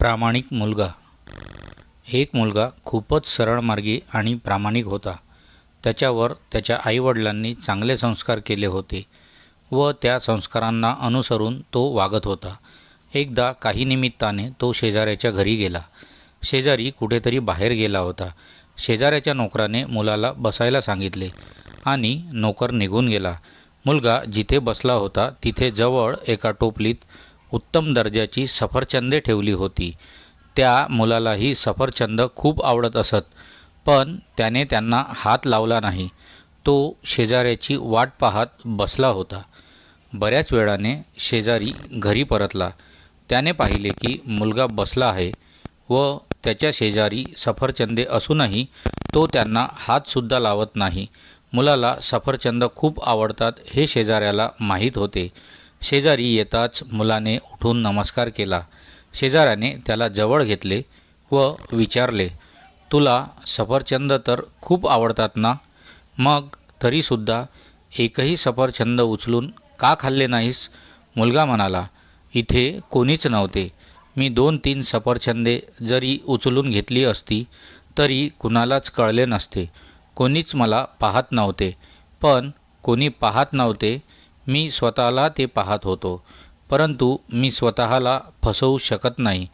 प्रामाणिक मुलगा. एक मुलगा खूपच सरळमार्गी आणि प्रामाणिक होता. त्याच्यावर त्याच्या आईवडिलांनी चांगले संस्कार केले होते व त्या संस्कारांना अनुसरून तो वागत होता. एकदा काही निमित्ताने तो शेजाऱ्याच्या घरी गेला. शेजारी कुठेतरी बाहेर गेला होता. शेजाऱ्याच्या नोकराने मुलाला बसायला सांगितले आणि नोकर निघून गेला. मुलगा जिथे बसला होता तिथे जवळ एका टोपलीत उत्तम दर्जाची सफरचंदे ठेवली होती. त्या मुलालाही सफरचंद खूप आवडत असत पण त्याने त्यांना हात लावला नाही. तो शेजाऱ्याची वाट पाहत बसला होता. बऱ्याच वेळाने शेजारी घरी परतला. त्याने पाहिले की मुलगा बसला आहे व त्याच्या शेजारी सफरचंदे असूनही तो त्यांना हातसुद्धा लावत नाही. मुलाला सफरचंद खूप आवडतात हे शेजाऱ्याला माहीत होते. शेजारी येताच मुलाने उठून नमस्कार केला. शेजाऱ्याने त्याला जवळ घेतले व विचारले तुला सफरचंद तर खूप आवडतात ना? मग तरीसुद्धा एकही सफरचंद उचलून का खाल्ले नाहीस? मुलगा म्हणाला इथे कोणीच नव्हते. मी दोन तीन सफरचंदे जरी उचलून घेतली असती तरी कुणालाच कळले नसते. कोणीच मला पाहत नव्हते. पण कोणी पाहत नव्हते मी स्वतःला ते पाहत होतो परंतु मी स्वतःला फसवू शकत नाही.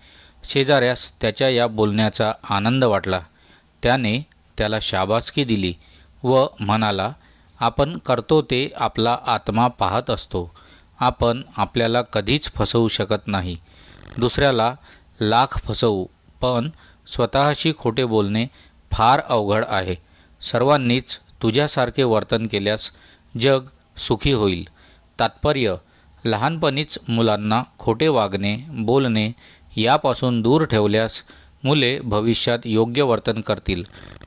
शेजाऱ्यास त्याच्या या बोलण्याचा आनंद वाटला. त्याने त्याला शाबासकी दिली व म्हणाला आपण करतो ते आपला आत्मा पाहत असतो. आपण आपल्याला कधीच फसवू शकत नाही. दुसऱ्याला लाख फसवू पण स्वतःशी खोटे बोलणे फार अवघड आहे. सर्वांनीच तुझ्यासारखे वर्तन केल्यास जग सुखी होईल. तात्पर्य लहानपणीच मुलांना खोटे वागणे बोलणे यापासून दूर ठेवल्यास मुले भविष्यात योग्य वर्तन करतील.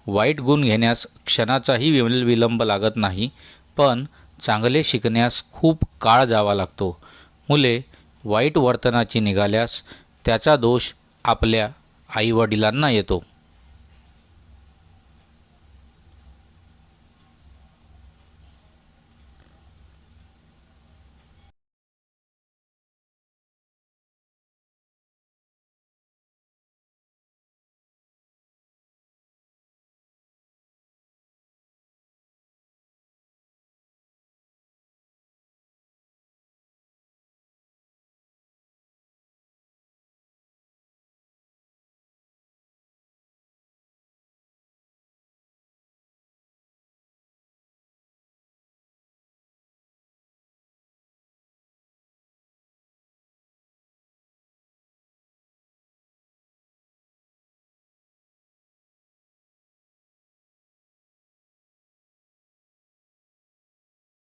वाईट गुण घेण्यास क्षणाचाही विल विलंब लागत नाही पण चांगले शिकण्यास खूप काळ जावा लागतो. मुले वाईट वर्तनाची निघाल्यास त्याचा दोष आपल्या आईवडिलांना येतो.